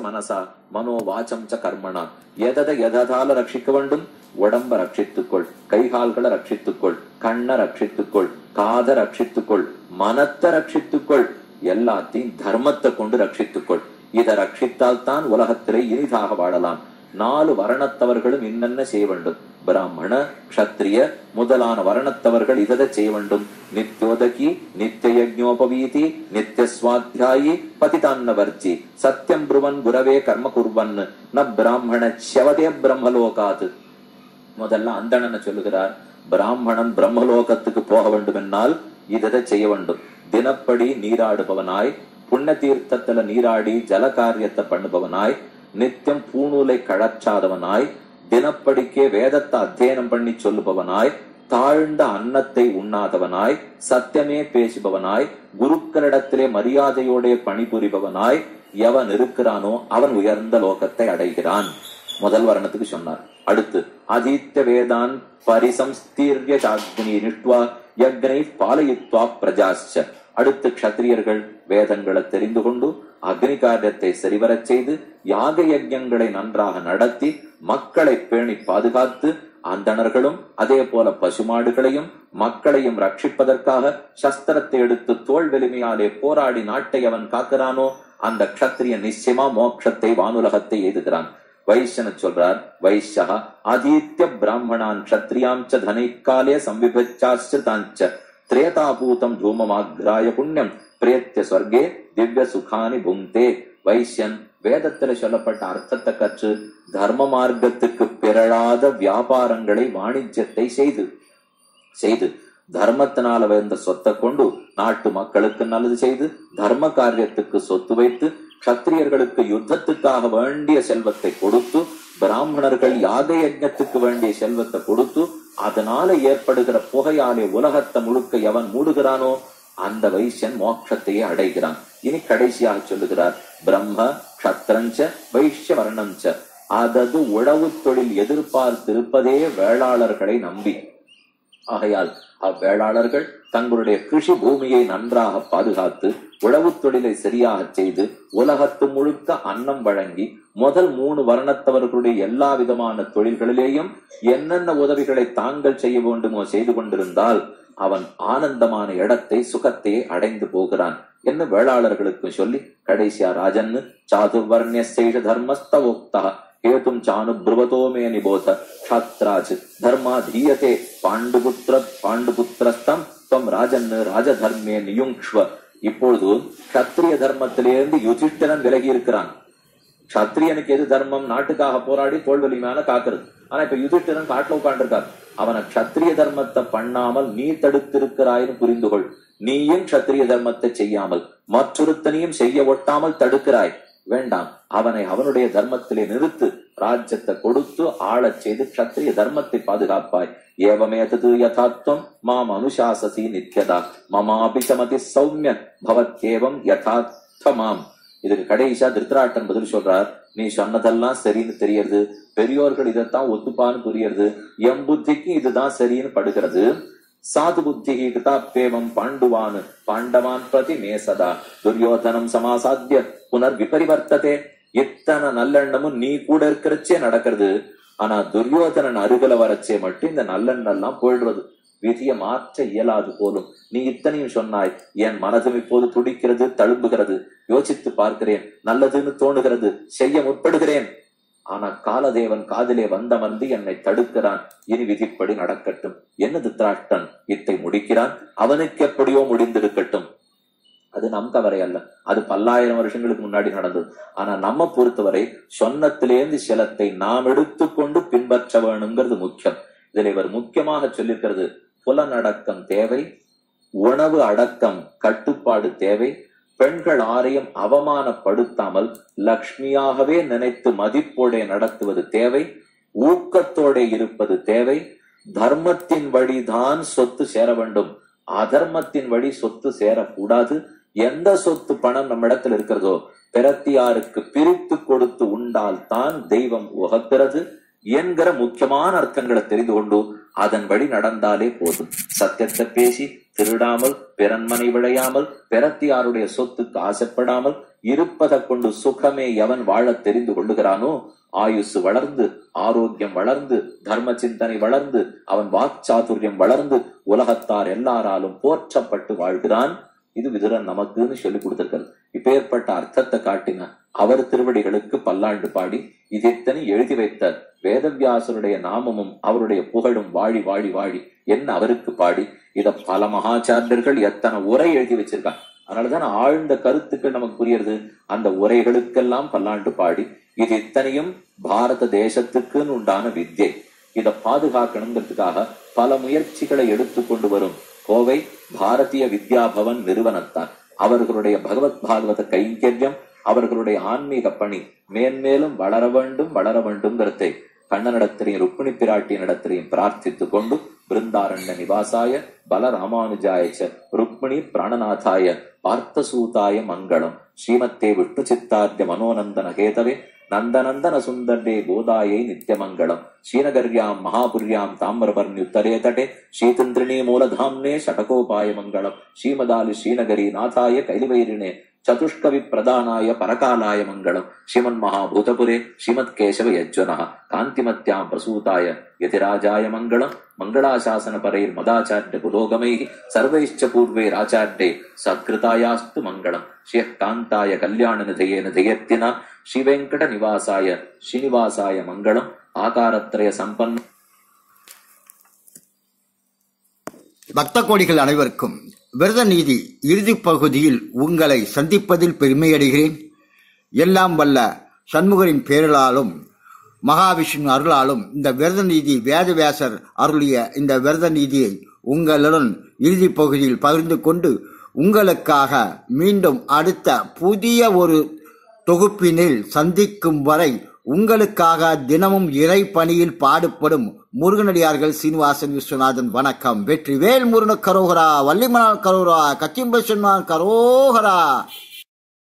மனசா மனோ வாச்சம் ச கர்மணா எததை எததால ரட்சிக்க வேண்டும் உடம்ப ரட்சித்துக்கொள் கை கால்களை ரட்சித்துக்கொள் கண்ணை ரட்சித்துக்கொள் காத ரட்சித்துக்கொள் மனத்தை ரட்சித்துக்கொள் எல்லாத்தையும் தர்மத்தை கொண்டு ரட்சித்துக்கொள் இதை ரட்சித்தால் தான் உலகத்திலே இனிதாக வாழலாம் நாலு வரணத்தவர்களும் இன்னென்ன செய்ய வேண்டும் பிராமண க்ஷத்ரிய முதலான வர்ணத்தவர்கள் இததை செய்ய வேண்டும். நித்யோதகி நித்திய யஜ்ஞோபவீதி நித்திய சுவாத்தியாயி பதிதான்னவர்ச்சி சத்தியம் புருவன் குரவே கர்ம குர்வன். ந பிராமண செவதே பிரம்மலோகாது. முதல்ல அந்தணனை சொல்லுகிறார். பிராமணன் பிரம்மலோகத்துக்கு போக வேண்டும் என்னால் இதை செய்ய வேண்டும். தினப்படி நீராடுபவனாய் புண்ண தீர்த்தத்துல நீராடி ஜல காரியத்தை பண்ணுபவனாய் நித்தியம் பூணூலை கழற்றாதவனாய் தினப்படிக்கே வேதத்தை அத்தியனம் பண்ணி சொல்லுபவனாய் தாழ்ந்த அன்னத்தை உண்ணாதவனாய் சத்தியமே பேசுபவனாய் குருக்களிடத்திலே மரியாதையோட பணிபுரிபவனாய் எவன் இருக்கிறானோ அவன் உயர்ந்த லோகத்தை அடைகிறான். முதல் வர்ணத்துக்கு சொன்னார். அடுத்து அதித்த வேதான் பரிசம்ஸ்தீர்ய சாக்னி நிஷ்டுவா யக்னை பாலயித்வா பிரஜாச்ச அடுத்து கஷத்திரியர்கள் வேதங்களை தெரிந்து கொண்டு அக்னி காரியத்தை சரிவரச் செய்து யாக யஜ்யங்களை நன்றாக நடத்தி மக்களை பேணி பாதுகாத்து அந்தணர்களும் அதே போல பசுமாடுகளையும் மக்களையும் ரட்சிப்பதற்காக சஸ்திரத்தை எடுத்து தோல் வலிமையாலே போராடி நாட்டை அவன் காக்கிறானோ அந்த க்ஷத்திரியன் நிச்சயமா மோட்சத்தை வானுலகத்தை எய்துகிறான். வைஷ்யன சொல்றார் வைஷ்யா ஆதித்ய பிராமணான் க்ஷத்ரியாம் ச தனைக்காலே சம்விபச்சாசிரிதாஞ்ச திரேதாபூதம் தூமமாக்ராய புண்ணியம் பிரேத்திய ஸ்வர்கே திவ்ய சுகானி புங்கே வைசியன் வேதத்துல சொல்லப்பட்ட அர்த்தத்தை கற்று தர்ம மார்க்கத்துக்கு பிறழாத வியாபாரங்களை வாணிஜ்யத்தை செய்து செய்து தர்மத்தினால வந்த சொத்தை கொண்டு நாட்டு மக்களுக்கு நல்லது செய்து தர்ம காரியத்துக்கு சொத்து வைத்து கத்திரியர்களுக்கு யுத்தத்துக்காக வேண்டிய செல்வத்தை கொடுத்து பிராமணர்கள் யாக யஜ்ஞத்துக்கு வேண்டிய செல்வத்தை கொடுத்து அதனால ஏற்படுகிற புகையாலே உலகத்தை முழுக்க எவன் மூடுகிறானோ அந்த வைசியன் மோட்சத்தையே அடைகிறான். இனி கடைசியாக சொல்லுகிறார் பிரம்ம கத்திரஞ்ச வைஷ்ய வர்ணஞ்ச அதது உழவு தொழில் எதிர்பார்த்திருப்பதே வேளாளர்களை நம்பி. ஆகையால் அவ்வேளாளர்கள் தங்களுடைய கிருஷி பூமியை நன்றாக பாதுகாத்து உழவு தொழிலை சரியாக செய்து உலகத்து முழுக்க அன்னம் வழங்கி முதல் மூணு வர்ணத்தவர்களுடைய எல்லா விதமான தொழில்களிலேயும் என்னென்ன உதவிகளை தாங்கள் செய்ய வேண்டுமோ செய்து கொண்டிருந்தால் அவன் ஆனந்தமான இடத்தை சுகத்தையே அடைந்து போகிறான் என்று வேளாளர்களுக்கு சொல்லி கடைசியா ராஜன் சாதுர்வர்ணிய செய்த தர்மஸ்தவோக்தா हेतुम चानुब्रुवतो मे निबोध क्षात्राज धर्माधीयते பாண்டுபுத்திர பாண்டுபுத்திரஸ்தம் துவம் ராஜன் ராஜதர்மே நியுங்ஷ்வ இப்பொழுது கத்திரிய தர்மத்திலிருந்து யுதிஷ்டரன் விலகி இருக்கிறான் சத்திரியனுக்கு எது தர்மம் நாட்டுக்காக போராடி தோல்வலி மேல காக்குறது ஆனா இப்ப யுதிஷ்டரன் காட்டுல உட்காந்துருக்கார் அவனை கத்திரிய தர்மத்தை பண்ணாமல் நீ தடுத்திருக்கிறாய்னு புரிந்து கொள் நீயும் கத்திரிய தர்மத்தை செய்யாமல் மற்றொருத்தனையும் செய்ய ஒட்டாமல் தடுக்கிறாய் வேண்டாம். அவனை அவனுடைய தர்மத்திலே நிறுத்து ராஜ்யத்தை கொடுத்து ஆளச் செய்து கத்திரிய தர்மத்தை பாதுகாப்பாய். ஏவமேதது யதார்த்தம் மாம் அனுசாசசி நித்யதா. மமாபிசமதி சௌமியன் பவத்யேவம் யதார்த்தமாம் இதுக்கு கடைசியா திருத்தராட்டன் பதில் சொல்றார் நீ சொன்னதெல்லாம் சரின்னு தெரியறது. பெரியோர்கள் இதைத்தான் ஒத்துப்பான்னு புரியறது. எம் புத்திக்கு இதுதான் சரின்னு படுகிறது. சாது புத்தி கிருதாப்பேவம் பாண்டுவான் பாண்டவான் பிரதி மேசதா துரியோதனம் சமாசாத்திய புனர் விபரிவர்த்ததே இத்தனை நல்லெண்ணமும் நீ கூட இருக்கிறச்சே நடக்கிறது. ஆனா துரியோதனன் அருகில வரச்சே மட்டும் இந்த நல்லெண்ணெல்லாம் போயிடுறது. விதியை மாற்ற இயலாது போலும். நீ இத்தனையும் சொன்னாய் என் மனதும் இப்போது துடிக்கிறது தழும்புகிறது. யோசித்து பார்க்கிறேன் நல்லதுன்னு தோணுகிறது. செய்ய முற்படுகிறேன். ஆனா காலதேவன் காதிலே வந்தமர்ந்து என்னை தடுக்கிறான். இனி விதிப்படி நடக்கட்டும். என்ன திராஷ்டன் இத்தை முடிக்கிறான். அவனுக்கு எப்படியோ முடிந்திருக்கட்டும். அது நம் தவறை அல்ல. அது பல்லாயிரம் வருஷங்களுக்கு முன்னாடி நடந்தது. ஆனா நம்ம பொறுத்தவரை சொன்னத்திலேந்து சிலத்தை நாம் எடுத்துக்கொண்டு பின்பற்ற வேணுங்கிறது முக்கியம். இதில் இவர் முக்கியமாக சொல்லியிருக்கிறது புலனடக்கம் தேவை உணவு அடக்கம் கட்டுப்பாடு தேவை பெண்கள் ஆரையும் அவமானப்படுத்தாமல் லக்ஷ்மியாகவே நினைத்து மதிப்போடே நடத்துவது தேவை ஊக்கத்தோட இருப்பது தேவை. தர்மத்தின் வழிதான் சொத்து சேர வேண்டும். அதர்மத்தின் வழி சொத்து சேரக்கூடாது. எந்த சொத்து பணம் நம்ம இடத்துல இருக்கிறதோ பிறத்தியாருக்கு பிரித்து கொடுத்து உண்டால் தான் தெய்வம் உகக்கிறது. என்கிற முக்கியமான அர்த்தங்களை தெரிந்து கொண்டு அதன் வழி நடந்தாலே போதும். சத்தியத்தை பேசி திருடாமல் பிறன்மனை விழையாமல் பிறத்தியாருடைய சொத்துக்கு ஆசைப்படாமல் இருப்பதை கொண்டு சுகமே எவன் வாழத் தெரிந்து கொள்ளுகிறானோ ஆயுசு வளர்ந்து ஆரோக்கியம் வளர்ந்து தர்ம சிந்தனை வளர்ந்து அவன் வாக்சாதுரியம் வளர்ந்து உலகத்தார் எல்லாராலும் போற்றப்பட்டு வாழ்கிறான். இது விதுரன் நமக்குன்னு சொல்லி கொடுத்திருக்காரு இப்பேற்பட்ட அர்த்தத்தை காட்டின அவர் திருவடிகளுக்கு பல்லாண்டு பாடி இதைத்தனை எழுதி வைத்த வேதவியாசருடைய நாமமும் அவருடைய புகழும் வாழி வாழி வாழி என்ன அவருக்கு பாடி இத பல மகாச்சாரியர்கள் எத்தனை உரை எழுதி வச்சிருக்காங்க. அதனாலதான் ஆழ்ந்த கருத்துக்கள் நமக்கு புரியுறது. அந்த உரைகளுக்கெல்லாம் பல்லாண்டு பாடி இது இத்தனையும் பாரத தேசத்துக்குன்னு உண்டான வித்தியை இத பாதுகாக்கணுங்கிறதுக்காக பல முயற்சிகளை எடுத்து கொண்டு வரும் கோவை பாரதிய வித்யா பவன் நிறுவனத்தார் அவர்களுடைய பகவத் பாகவத கைங்கரியம் அவர்களுடைய ஆன்மீக பணி மேன்மேலும் வளர வேண்டும் வளர வேண்டும்ங்கிறதை கண்ணனிடத்திலையும் ருக்மிணி பிராட்டியனிடத்திலையும் பிரார்த்தித்துக் கொண்டு பிருந்தாரண்ய நிவாசாய பலராமானுஜாய ச ருக்மிணி பிராணநாதாய பார்த்தசூதாய மங்களம். ஸ்ரீமத்தே விஷ்ணு சித்தார்த்த மனோநந்தன கேதவே நந்தநந்தன சுந்தண்டே கோதாயை நித்யமங்கலம். ஸ்ரீநகர்யாம் மகாபுர்யாம் தாமிரபர்ணியுத்தரே தடே ஸ்ரீதந்திரிணி மூலதாம்னே ஷடகோபாய மங்களம் ஸ்ரீமதாலி ஸ்ரீநகரி நாதாய கைலிவயிரினே ചതുഷ്കവി പ്രധാനായ പരകാലായ മംഗളം. ശ്രീമന് മഹാഭൂതപുരെ ശ്രീമത് കേശവ യജ്വന കാന്തിമത്യാം പ്രസൂതായ യതിരാജായ മംഗളം മംഗളാശാസന പരയിൽ മദാചാര്യ പുരോഗമൈ സർവൈശ്ച പൂർവൈരാചാര്യ സത്കൃതായാസ്തു മംഗളം. ശ്രീ കാന്തായ കല്യാണനിധയേന ധയത്തിന ശ്രീവെങ്കട നിവാസായ ശ്രീനിവാസായ മംഗളം ആകാരത്രയ സമ്പന്ന பக்த கோடிகள் அனைவருக்கும் விரத நீதி இறுதிப் பகுதியில் உங்களை சந்திப்பதில் பெருமையடைகிறேன். எல்லாம் வல்ல சண்முகரின் பேரலாலும் மகாவிஷ்ணு அருளாலும் இந்த விரத நீதி வேதவியாசர் அருளிய இந்த விரத நீதியை உங்களுடன் இறுதிப் பகுதியில் பகிர்ந்து கொண்டு உங்களுக்காக மீண்டும் அடுத்த புதிய ஒரு தொகுப்பினில் சந்திக்கும் வரை உங்களுக்காக தினமும் இறை பணியில் பாடுபடும் முருகனடியார்கள் சீனிவாசன் விஸ்வநாதன் வணக்கம். வெற்றி வேல் முருகன கரோகரா வள்ளிமனால் கரோகரா கச்சிம்பசுமான் கரோகரா.